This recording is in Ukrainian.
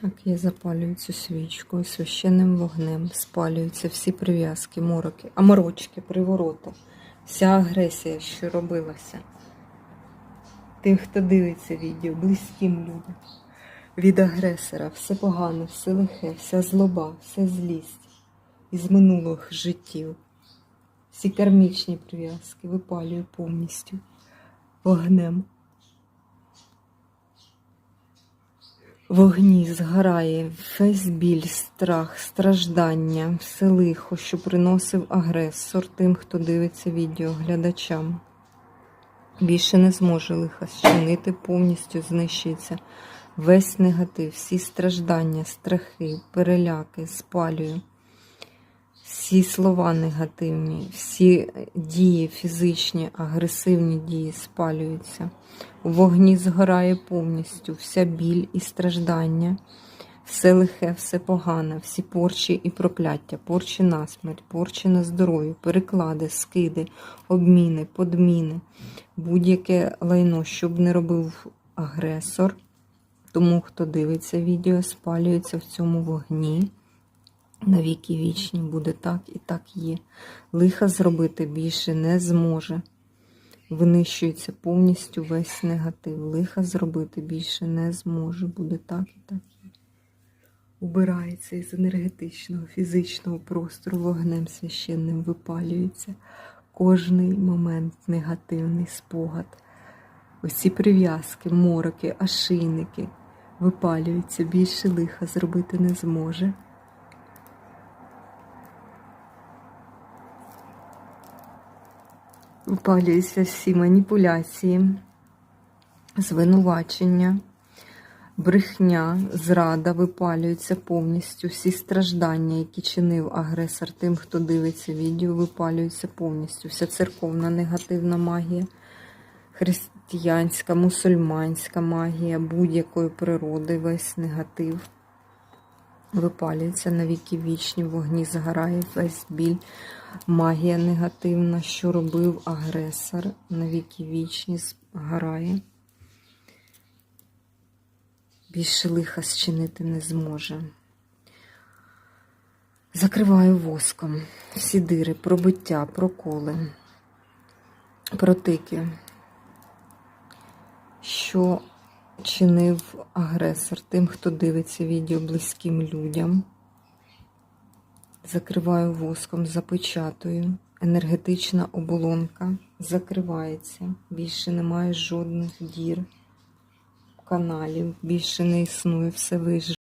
Так, я запалюю цю свічку священним вогнем спалюються всі прив'язки, мороки, аморочки, привороти, вся агресія, що робилася. Тим, хто дивиться відео, близьким людям. Від агресора, все погане, все лихе, вся злоба, вся злість із минулих життів. Всі кармічні прив'язки випалюю повністю вогнем. Вогні згорає весь біль, страх, страждання, все лихо, що приносив агресор тим, хто дивиться відео глядачам. Більше не зможе лиха зчинити, повністю знищиться весь негатив, всі страждання, страхи, переляки, спалюю. Всі слова негативні, всі дії фізичні, агресивні дії спалюються. У вогні згорає повністю вся біль і страждання, все лихе, все погане, всі порчі і прокляття, порчі на смерть, порчі на здоров'я, переклади, скиди, обміни, подміни, будь-яке лайно, що б не робив агресор. Тому, хто дивиться відео, спалюється в цьому вогні. На віки вічні буде так і так є. Лиха зробити більше не зможе. Винищується повністю весь негатив. Лиха зробити більше не зможе. Буде так і так є. Убирається із енергетичного, фізичного простору вогнем священним випалюється. Кожний момент негативний спогад. Усі прив'язки, мороки, ашийники випалюються. Більше лиха зробити не зможе. Випалюються всі маніпуляції, звинувачення, брехня, зрада випалюються повністю. Всі страждання, які чинив агресор тим, хто дивиться відео, випалюються повністю. Вся церковна негативна магія, християнська, мусульманська магія, будь-якої природи, весь негатив. Випалюється на віки вічні, вогні згорає весь біль, магія негативна, що робив агресор, на віки вічні згорає. Більше лиха зчинити не зможе. Закриваю воском всі дири, пробиття, проколи, протики, що чинив агресор тим, хто дивиться відео близьким людям. Закриваю воском, запечатую. Енергетична оболонка закривається. Більше немає жодних дір, каналів, більше не існує, все вижив.